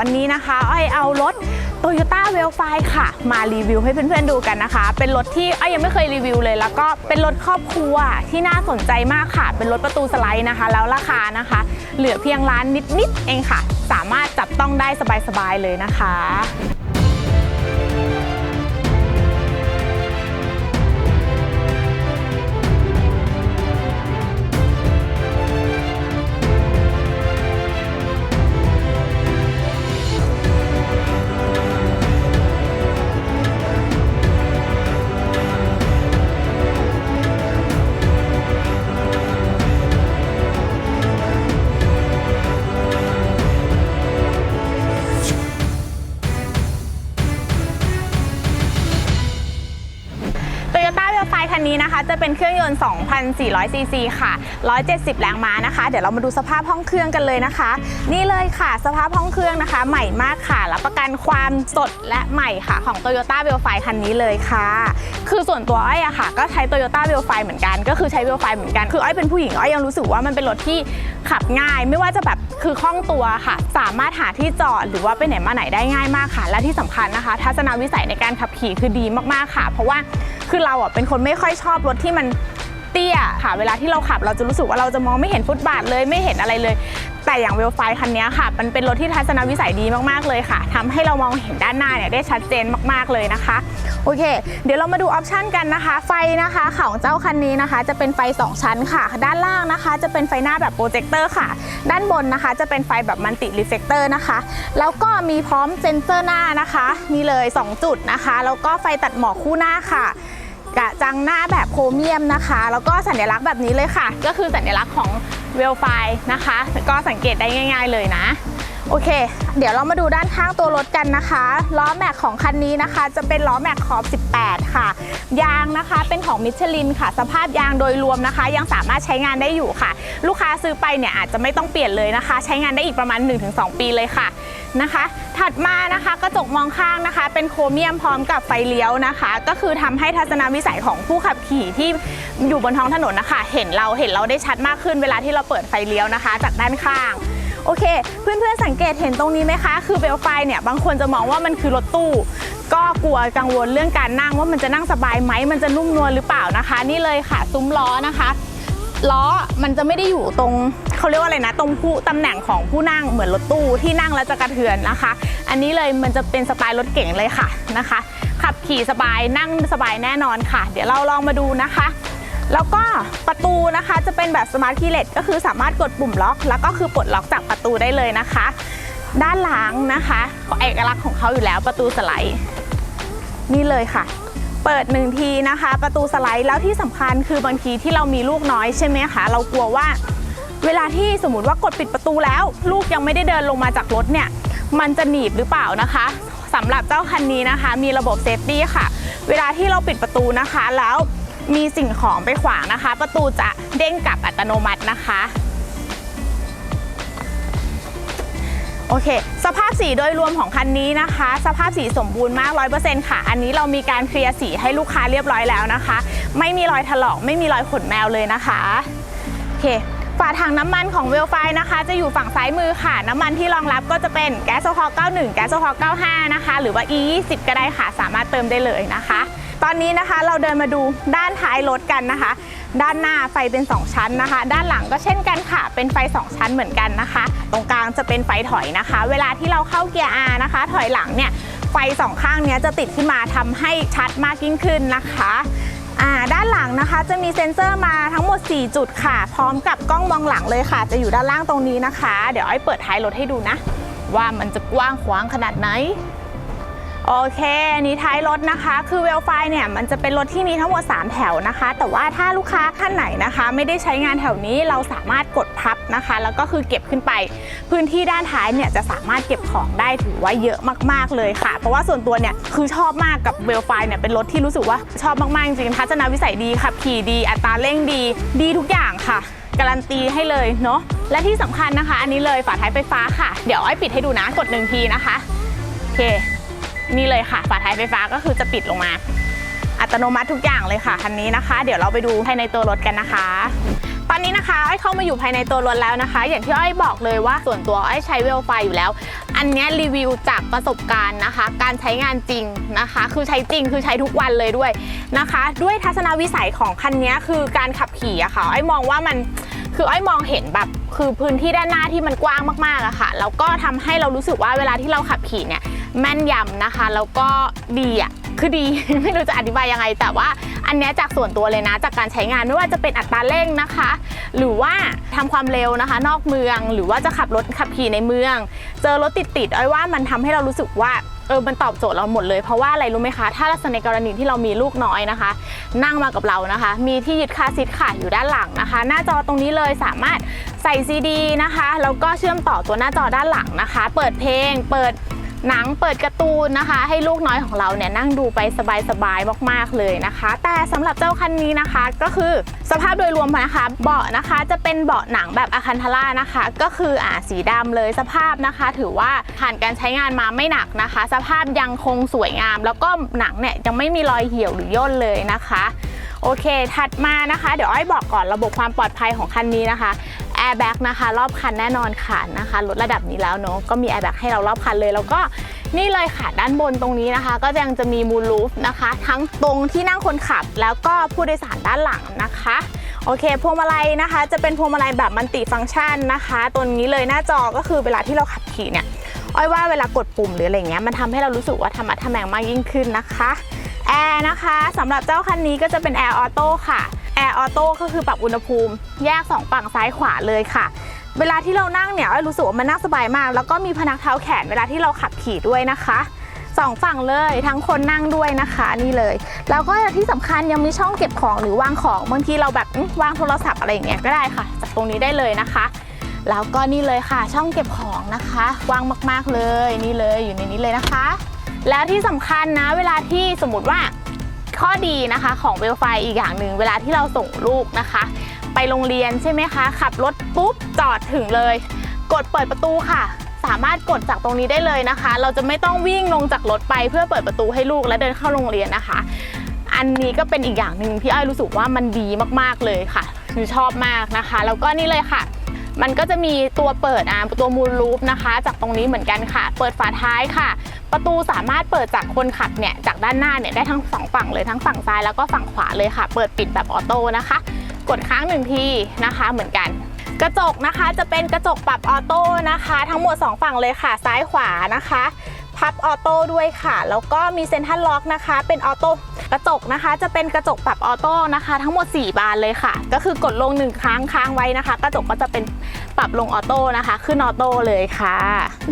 วันนี้นะคะอ้อยเอารถ Toyota w e l f i ค่ะ มารีวิวให้เพื่อนๆดูกันนะคะ เป็นรถที่อ้อยยังไม่เคยรีวิวเลย แล้วก็เป็นรถครอบครัวที่น่าสนใจมากค่ะ เป็นรถประตูสไลด์นะคะ แล้วราคานะคะ เหลือเพียงล้านนิดๆเองค่ะ สามารถจับต้องได้สบายๆเลยนะคะ เครื่องยนต์ 2,400 ซีซีค่ะ 170 แรงม้านะคะ เดี๋ยวเรามาดูสภาพห้องเครื่องกันเลยนะคะ นี่เลยค่ะสภาพห้องเครื่องนะคะ ใหม่มากค่ะรับประกันความสดและใหม่ค่ะของ Toyota w e l f i คันนี้เลยค่ะ คือส่วนตัวอ้อยอะค่ะ ก็ใช้ Toyota w e l f i เหมือนกัน ก็คือใช้ w e l f i เหมือนกันคืออ้อยเป็นผู้หญิงอ้อยยังรู้สึกว่ามันเป็นรถที่ขับง่าย ไม่ว่าจะแบบคือคล่องตัวค่ะ สามารถหาที่จอดหรือว่าไปไหนมาไหนได้ง่ายมากค่ะ และที่สำคัญนะคะทัศนวิสัยในการขับขี่คือดีมากๆค่ะ เพราะว่า คือเราอะเป็นคนไม่ค่อยชอบรถที่มันเตี้ยค่ะ เวลาที่เราขับเราจะรู้สึกว่าเราจะมองไม่เห็นฟุตบาทเลยไม่เห็นอะไรเลย แต่อย่างเวลไฟคันนี้ค่ะ มันเป็นรถที่ทัศนวิสัยดีมากๆเลยค่ะทำให้เรามองเห็นด้านหน้าเนี่ยได้ชัดเจนมากๆเลยนะคะ โอเค เดี๋ยวเรามาดูออปชันกันนะคะ ไฟนะคะของเจ้าคันนี้นะคะ จะเป็นไฟ 2 ชั้นค่ะ ด้านล่างนะคะ จะเป็นไฟหน้าแบบโปรเจคเตอร์ค่ะ ด้านบนนะคะ จะเป็นไฟแบบมัลติรีเฟกเตอร์นะคะ แล้วก็มีพร้อมเซ็นเซอร์หน้านะคะนี่เลย 2 จุดนะคะ แล้วก็ไฟตัดหมอกคู่หน้าค่ะ กะจังหน้าแบบโครเมียมนะคะ แล้วก็สัญลักษณ์แบบนี้เลยค่ะ ก็คือสัญลักษณ์ของเวลไฟนะคะ ก็สังเกตได้ง่าย ๆเลยนะโอเค เดี๋ยวเรามาดูด้านข้างตัวรถกันนะคะ ล้อแม็กของคันนี้นะคะ จะเป็นล้อแม็กขอบ 18 ค่ะ ยางนะคะเป็นของมิชลินค่ะ สภาพยางโดยรวมนะคะ ยังสามารถใช้งานได้อยู่ค่ะ ลูกค้าซื้อไปเนี่ยอาจจะไม่ต้องเปลี่ยนเลยนะคะ ใช้งานได้อีกประมาณ 1-2 ปีเลยค่ะ นะคะ ถัดมานะคะกระจกมองข้างนะคะ เป็นโครเมียมพร้อมกับไฟเลี้ยวนะคะ ก็คือทำให้ทัศนวิสัยของผู้ขับขี่ที่อยู่บนท้องถนนนะคะ เห็นเราเห็นเราได้ชัดมากขึ้นเวลาที่เราเปิดไฟเลี้ยวนะคะ จากด้านข้างโอเค เพื่อนๆสังเกตเห็นตรงนี้ไหมคะ คือเบลไฟเนี่ยบางคนจะมองว่ามันคือรถตู้ ก็กลัวกังวลเรื่องการนั่งว่ามันจะนั่งสบายไหมมันจะนุ่มนวลหรือเปล่านะคะ นี่เลยค่ะซุ้มล้อนะคะ ล้อมันจะไม่ได้อยู่ตรงเขาเรียกว่าอะไรนะ ตรงผู้ตำแหน่งของผู้นั่งเหมือนรถตู้ที่นั่งแล้วจะกระเทือนนะคะ อันนี้เลยมันจะเป็นสไตล์รถเก๋งเลยค่ะนะคะ ขับขี่สบายนั่งสบายแน่นอนค่ะ เดี๋ยวเราลองมาดูนะคะ แล้วก็ประตูนะคะจะเป็นแบบสมาร์ทคีย์เลสก็คือสามารถกดปุ่มล็อก แล้วก็คือปลดล็อกจากประตูได้เลยนะคะ ด้านหลังนะคะเอกลักษณ์ของเขาอยู่แล้วประตูสไลด์นี่เลยค่ะ เปิดหนึ่งทีนะคะ ประตูสไลด์แล้วที่สำคัญคือบางทีที่เรามีลูกน้อยใช่ไหมคะเรากลัวว่า เวลาที่สมมติว่ากดปิดประตูแล้ว ลูกยังไม่ได้เดินลงมาจากรถเนี่ยมันจะหนีบหรือเปล่านะคะสำหรับเจ้าคันนี้นะคะ มีระบบเซฟตี้ค่ะ เวลาที่เราปิดประตูนะคะ แล้วมีสิ่งของไปขวางนะคะ ประตูจะเด้งกลับอัตโนมัตินะคะ โอเค สภาพสีโดยรวมของคันนี้นะคะ สภาพสีสมบูรณ์มาก 100%ค่ะ อันนี้เรามีการเคลียร์สีให้ลูกค้าเรียบร้อยแล้วนะคะ ไม่มีรอยถลอก ไม่มีรอยขนแมวเลยนะคะโอเคฝาถังน้ำมันของเวลไฟนะคะ จะอยู่ฝั่งซ้ายมือค่ะ น้ำมันที่รองรับก็จะเป็นแก๊สโซฮอล์91 แก๊สโซฮอล์95 นะคะ หรือว่า E20 ก็ได้ค่ะ สามารถเติมได้เลยนะคะ ตอนนี้นะคะเราเดินมาดูด้านท้ายรถกันนะคะ ด้านหน้าไฟเป็น 2 ชั้นนะคะ ด้านหลังก็เช่นกันค่ะ เป็นไฟ 2 ชั้นเหมือนกันนะคะ ตรงกลางจะเป็นไฟถอยนะคะ เวลาที่เราเข้าเกียร์ R นะคะ ถอยหลังเนี่ยไฟสองข้างเนี้ยจะติดขึ้นมาทำให้ชัดมากยิ่งขึ้นนะคะอ่าด้านหลังนะคะจะมีเซ็นเซอร์มาทั้งหมด 4 จุดค่ะ พร้อมกับกล้องมองหลังเลยค่ะ จะอยู่ด้านล่างตรงนี้นะคะ เดี๋ยวอ้อยเปิดท้ายรถให้ดูนะ ว่ามันจะกว้างขวางขนาดไหน โอเคอันนี้ท้ายรถนะคะ คือเวลไฟเนี่ยมันจะเป็นรถที่มีทั้งหมด 3 แถวนะคะ แต่ว่าถ้าลูกค้าท่านไหนนะคะ ไม่ได้ใช้งานแถวนี้เราสามารถกดพับนะคะ แล้วก็คือเก็บขึ้นไป พื้นที่ด้านท้ายเนี่ยจะสามารถเก็บของได้ถือว่าเยอะมากๆเลยค่ะ เพราะว่าส่วนตัวเนี่ยคือชอบมากกับเวลไฟเนี่ยเป็นรถที่รู้สึกว่าชอบมากๆจริงๆทัศนวิสัยดีขับขี่ดี อัตราเร่งดี ดีทุกอย่างค่ะ การันตีให้เลยเนาะและที่สำคัญนะคะ อันนี้เลยฝาท้ายไฟฟ้าค่ะ เดี๋ยวอ้อยปิดให้ดูนะกดหนึ่งทีนะคะโอเค นี่เลยค่ะ ฝาท้ายไฟฟ้าก็คือจะปิดลงมา อัตโนมัติทุกอย่างเลยค่ะคันนี้นะคะ เดี๋ยวเราไปดูภายในตัวรถกันนะคะตอนนี้นะคะอ้อยเข้ามาอยู่ภายในตัวรถแล้วนะคะ อย่างที่อ้อยบอกเลยว่าส่วนตัวอ้อยใช้เวลไฟอยู่แล้ว อันนี้รีวิวจากประสบการณ์นะคะ การใช้งานจริงนะคะ คือใช้จริงคือใช้ทุกวันเลยด้วยนะคะ ด้วยทัศนวิสัยของคันนี้คือการขับขี่อะค่ะอ้อยมองว่ามันคืออ้อยมองเห็นแบบคือพื้นที่ด้านหน้าที่มันกว้างมากๆอะค่ะแล้วก็ทำให้เรารู้สึกว่าเวลาที่เราขับขี่เนี่ย แม่นยำนะคะ แล้วก็ดีอะคือดี ไม่รู้จะอธิบายยังไง แต่ว่าอันเนี้ยจากส่วนตัวเลยนะ จากการใช้งานไม่ว่าจะเป็นอัตราเร่งนะคะ หรือว่าทำความเร็วนะคะ นอกเมืองหรือว่าจะขับรถขับขี่ในเมือง เจอรถติดๆอ้อยว่ามันทำให้เรารู้สึกว่าเออมันตอบโจทย์เราหมดเลยเพราะว่าอะไรรู้ไหมคะ ถ้าในกรณีที่เรามีลูกน้อยนะคะ นั่งมากับเรานะคะ มีที่ยึดคาซีทค่ะอยู่ด้านหลังนะคะ หน้าจอตรงนี้เลยสามารถใส่ซีดีนะคะแล้วก็เชื่อมต่อตัวหน้าจอด้านหลังนะคะ เปิดเพลงเปิด หนังเปิดการ์ตูนนะคะ ให้ลูกน้อยของเราเนี่ยนั่งดูไปสบายๆมาก ๆ เลยนะคะ แต่สำหรับเจ้าคันนี้นะคะ ก็คือสภาพโดยรวมนะคะเบาะนะคะจะเป็นเบาะหนังแบบอาคันทาร่านะคะ ก็คืออ่าสีดำเลยสภาพนะคะ ถือว่าผ่านการใช้งานมาไม่หนักนะคะ สภาพยังคงสวยงาม แล้วก็หนังเนี่ยยังไม่มีรอยเหี่ยวหรือย่นเลยนะคะโอเค ถัดมานะคะ เดี๋ยวอ้อยบอกก่อนระบบความปลอดภัยของคันนี้นะคะ แอร์แบ็กนะคะรอบคันแน่นอนค่ะนะคะลดระดับนี้แล้วเนาะก็มีแอร์แบ็กให้เรารอบคันเลย แล้วก็นี่เลยค่ะด้านบนตรงนี้นะคะ ก็ยังจะมีมูลลูฟนะคะ ทั้งตรงที่นั่งคนขับ แล้วก็ผู้โดยสารด้านหลังนะคะโอเคพวงมาลัยนะคะ จะเป็นพวงมาลัยแบบมัลติฟังก์ชันนะคะตัวนี้เลยหน้าจอก็คือเวลาที่เราขับขี่เนี่ยอ้อยว่าเวลากดปุ่มหรืออะไรเงี้ยมันทำให้เรารู้สึกว่าธรรมะทแมงมากยิ่งขึ้นนะคะแอร์นะคะสำหรับเจ้าคันนี้ก็จะเป็นแอร์ออโต้ค่ะ แอร์ออโต้ก็คือปรับอุณหภูมิแยกสองฝั่งซ้ายขวาเลยค่ะ เวลาที่เรานั่งเนี่ยรู้สึกว่ามันนั่งสบายมาก แล้วก็มีพนักเท้าแขนเวลาที่เราขับขี่ด้วยนะคะสองฝั่งเลยทั้งคนนั่งด้วยนะคะนี่เลย แล้วก็ที่สำคัญยังมีช่องเก็บของหรือวางของบางทีเราแบบวางโทรศัพท์อะไรอย่างเงี้ยก็ได้ค่ะ จากตรงนี้ได้เลยนะคะ แล้วก็นี่เลยค่ะ ช่องเก็บของนะคะกว้างมากๆเลยนี่เลยอยู่ในนี้เลยนะคะ แล้วที่สำคัญนะ เวลาที่สมมติว่า ข้อดีนะคะของเวลไฟอีกอย่างหนึ่งเวลาที่เราส่งลูกนะคะ ไปโรงเรียนใช่ไหมคะ ขับรถปุ๊บจอดถึงเลย กดเปิดประตูค่ะ สามารถกดจากตรงนี้ได้เลยนะคะ เราจะไม่ต้องวิ่งลงจากรถไปเพื่อเปิดประตูให้ลูกและเดินเข้าโรงเรียนนะคะ อันนี้ก็เป็นอีกอย่างหนึ่งที่อ้อยรู้สึกว่ามันดีมากๆเลยค่ะคือชอบมากนะคะ แล้วก็นี่เลยค่ะ มันก็จะมีตัวเปิดอะตัวมูลลูปนะคะ จากตรงนี้เหมือนกันค่ะ เปิดฝาท้ายค่ะ ประตูสามารถเปิดจากคนขับเนี่ยจากด้านหน้าเนี่ยได้ทั้งสองฝั่งเลยทั้งฝั่งซ้ายแล้วก็ฝั่งขวาเลยค่ะ เปิดปิดแบบออโต้นะคะ กดค้างหนึ่งทีนะคะเหมือนกันกระจกนะคะจะเป็นกระจกปรับออโต้นะคะ ทั้งหมด 2 ฝั่งเลยค่ะ ซ้ายขวานะคะ พับออโต้ด้วยค่ะ แล้วก็มีเซ็นทรัลล็อกนะคะ เป็นออโต้ กระจกนะคะ จะเป็นกระจกปรับออโต้นะคะ ทั้งหมด 4 บานเลยค่ะ ก็คือกดลงหนึ่งครั้งค้างไว้นะคะ กระจกก็จะเป็นปรับลงออโต้นะคะขึ้นออโต้เลยค่ะ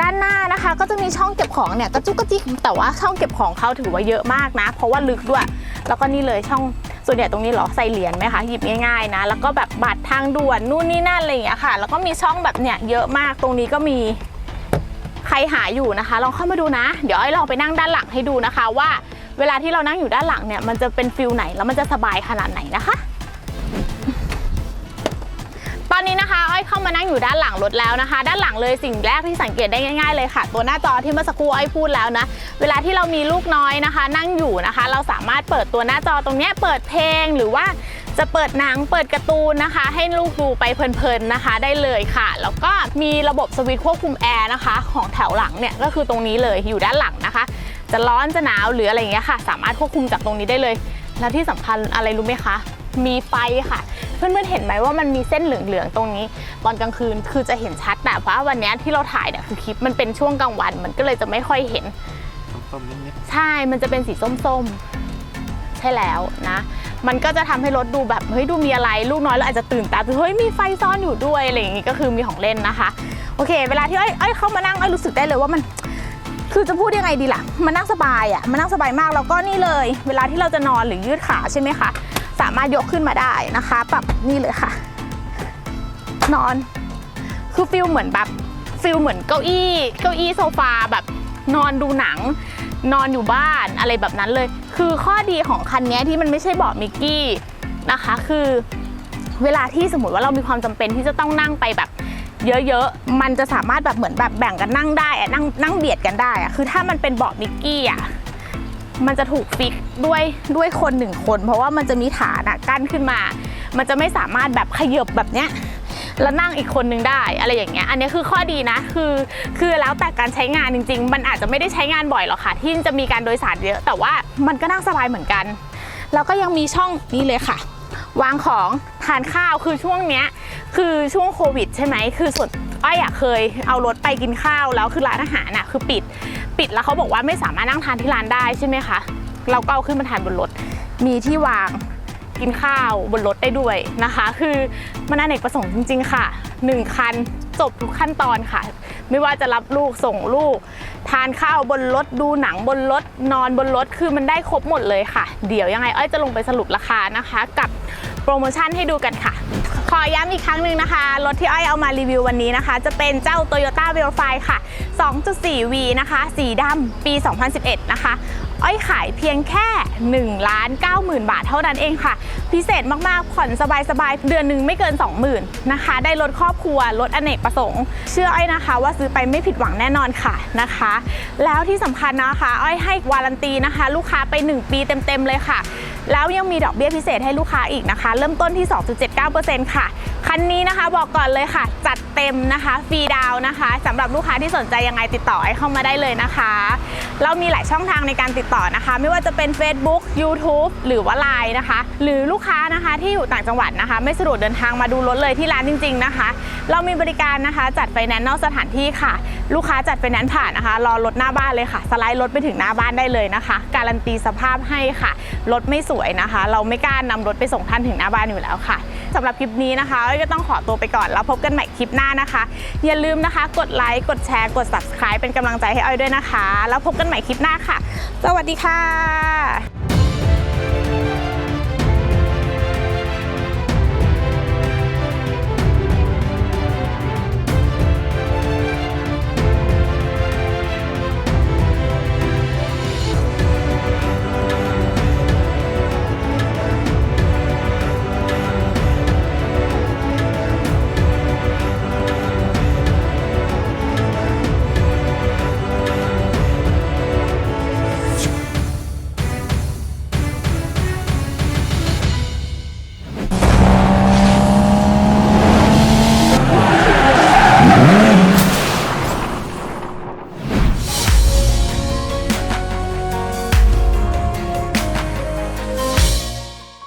ด้านหน้านะคะก็จะมีช่องเก็บของเนี่ยกระจุกกระจิกแต่ว่าช่องเก็บของเขาถือว่าเยอะมากนะ เพราะว่าลึกด้วย แล้วก็นี่เลยช่องส่วนใหญ่ตรงนี้หรอใส่เหรียญไหมคะหยิบง่ายๆนะแล้วก็แบบบัตรทางด่วนนู่นนี่นั่นอะไรอย่างเงี้ยค่ะ แล้วก็มีช่องแบบเนี่ยเยอะมากตรงนี้ก็มีใครหาอยู่นะคะ ลองเข้ามาดูนะ เดี๋ยวไอ้ลองไปนั่งด้านหลังให้ดูนะคะว่า เวลาที่เรานั่งอยู่ด้านหลังเนี่ยมันจะเป็นฟิลไหนแล้วมันจะสบายขนาดไหนนะคะ ตอนนี้นะคะอ้อยเข้ามานั่งอยู่ด้านหลังรถแล้วนะคะ ด้านหลังเลยสิ่งแรกที่สังเกตได้ง่าย ๆเลยค่ะ ตัวหน้าจอที่เมื่อสักครู่อ้อยพูดแล้วนะเวลาที่เรามีลูกน้อยนะคะ นั่งอยู่นะคะ เราสามารถเปิดตัวหน้าจอตรงนี้เปิดเพลงหรือว่าจะเปิดหนังเปิดการ์ตูนนะคะ ให้ลูกดูไปเพลินๆนะคะ ได้เลยค่ะ แล้วก็มีระบบสวิตช์ควบคุมแอร์นะคะ ของแถวหลังเนี่ยก็คือตรงนี้เลยอยู่ด้านหลังนะคะ จะร้อนจะหนาวหรืออะไรอย่างเงี้ยค่ะ สามารถควบคุมจากตรงนี้ได้เลย แล้วที่สำคัญอะไรรู้ไหมคะ มีไฟค่ะ เพื่อนๆเห็นไหมว่ามันมีเส้นเหลืองๆตรงนี้ ตอนกลางคืนคือจะเห็นชัดนะเพราะว่าวันเนี้ยที่เราถ่ายเนี่ยคือคลิปมันเป็นช่วงกลางวัน มันก็เลยจะไม่ค่อยเห็นต้มๆนิดใช่ มันจะเป็นสีส้มๆ ใช่แล้วนะ มันก็จะทำให้รถดูแบบเฮ้ยดูมีอะไรลูกน้อยเราอาจจะตื่นตาตื่นเฮ้ยมีไฟซ่อนอยู่ด้วยอะไรอย่างงี้ก็คือมีของเล่นนะคะ โอเค เวลาที่อ้อยอ้อยเข้ามานั่งอ้อยรู้สึกได้เลยว่ามัน คือจะพูดยังไงดีล่ะ มันนั่งสบายอะ มันนั่งสบายมาก แล้วก็นี่เลย เวลาที่เราจะนอนหรือยืดขาใช่ไหมคะ สามารถยกขึ้นมาได้นะคะ ปรับนี่เลยค่ะ นอน คือฟิลเหมือนแบบฟิลเหมือนเก้าอี้ เก้าอี้โซฟาแบบนอนดูหนัง นอนอยู่บ้านอะไรแบบนั้นเลย คือข้อดีของคันนี้ที่มันไม่ใช่เบาะมิกกี้นะคะ คือเวลาที่สมมติว่าเรามีความจำเป็นที่จะต้องนั่งไปแบบ เยอะๆ มันจะสามารถแบบเหมือนแบบแบ่งกันนั่งได้อะนั่งนั่งเบียดกันได้อะคือถ้ามันเป็นเบาะมิกกี้อะมันจะถูกฟิกด้วยด้วยคนหนึ่งคน เพราะว่ามันจะมีฐานอะกั้นขึ้นมา มันจะไม่สามารถแบบขยบแบบเนี้ยแล้วนั่งอีกคนนึงได้อะไรอย่างเงี้ย อันนี้คือข้อดีนะ คือ คือแล้วแต่การใช้งานจริง ๆ มันอาจจะไม่ได้ใช้งานบ่อยหรอกค่ะ ที่จะมีการโดยสารเยอะ แต่ว่ามันก็นั่งสบายเหมือนกัน แล้วก็ยังมีช่องนี้เลยค่ะ วางของทานข้าวคือช่วงเนี้ยคือช่วงโควิด ใช่ไหมคือส่วนอ้อยอะเคยเอารถไปกินข้าวแล้วคือร้านอาหารอะคือปิดปิดแล้วเขาบอกว่าไม่สามารถนั่งทานที่ร้านได้ใช่ไหมคะเราก็เอาขึ้นมาทานบนรถ มีที่วางกินข้าวบนรถได้ด้วยนะคะ คือมันอเนกประสงค์จริง ๆ ค่ะหนึ่งคันจบทุกขั้นตอนค่ะ ไม่ว่าจะรับลูกส่งลูก ทานข้าวบนรถดูหนังบนรถนอนบนรถคือมันได้ครบหมดเลยค่ะ เดี๋ยวยังไงอ้อยจะลงไปสรุปราคานะคะ กับ ปรโมชั่นให้ดูกันค่ะ ขอย้ำอีกครั้งหนึ่งนะคะ รถที่อ้อยเอามารีวิววันนี้นะคะ จะเป็นเจ้า Toyota v e l f i ค่ะ 2.4V นะคะ สีดำปี 2011 นะคะ อ้อยขายเพียงแค่ 1ล้าน9หมื่นบาทเท่านั้นเองค่ะ พิเศษมากๆ ผ่อนสบายๆ เดือนหนึ่งไม่เกิน 20,000นะคะ ได้รถครอบครัวรถอเนกประสงค์ เชื่ออ้อยนะคะ ว่าซื้อไปไม่ผิดหวังแน่นอนค่ะนะคะ แล้วที่สำคัญนะคะอ้อยให้วารันตีนะคะ ลูกค้าไป 1 ปีเต็มๆเลยค่ะแล้วยังมีดอกเบี้ยพิเศษให้ลูกค้าอีกนะคะ เริ่มต้นที่ 2.79%ค่ะ คันนี้นะคะบอกก่อนเลยค่ะ จัดเต็มนะคะฟรีดาวน์นะคะสำหรับลูกค้าที่สนใจยังไงติดต่อให้เข้ามาได้เลยนะคะ เรามีหลายช่องทางในการติดต่อนะคะ ไม่ว่าจะเป็น Facebook YouTube หรือว่า Line นะคะ หรือลูกค้านะคะที่อยู่ต่างจังหวัดนะคะ ไม่สะดวกเดินทางมาดูรถเลยที่ร้านจริง ๆนะคะ เรามีบริการนะคะ จัดไฟแนนซ์นอกสถานที่ค่ะ ลูกค้าจัดไฟแนนซ์ผ่านนะคะ รอรถหน้าบ้านเลยค่ะ สไลด์รถไปถึงหน้าบ้านได้เลยนะคะ การันตีสภาพให้ค่ะ รถไม่สวยนะคะ เราไม่กล้านำรถไปส่งท่านถึงหน้าบ้านอยู่แล้วค่ะสำหรับคลิปนี้นะคะก็ต้องขอตัวไปก่อนแล้วพบกันใหม่คลิปหน้านะคะ อย่าลืมนะคะกดไลค์กดแชร์กด subscribe เป็นกำลังใจให้อ้อยด้วยนะคะ แล้วพบกันใหม่คลิปหน้าค่ะ สวัสดีค่ะ Thank you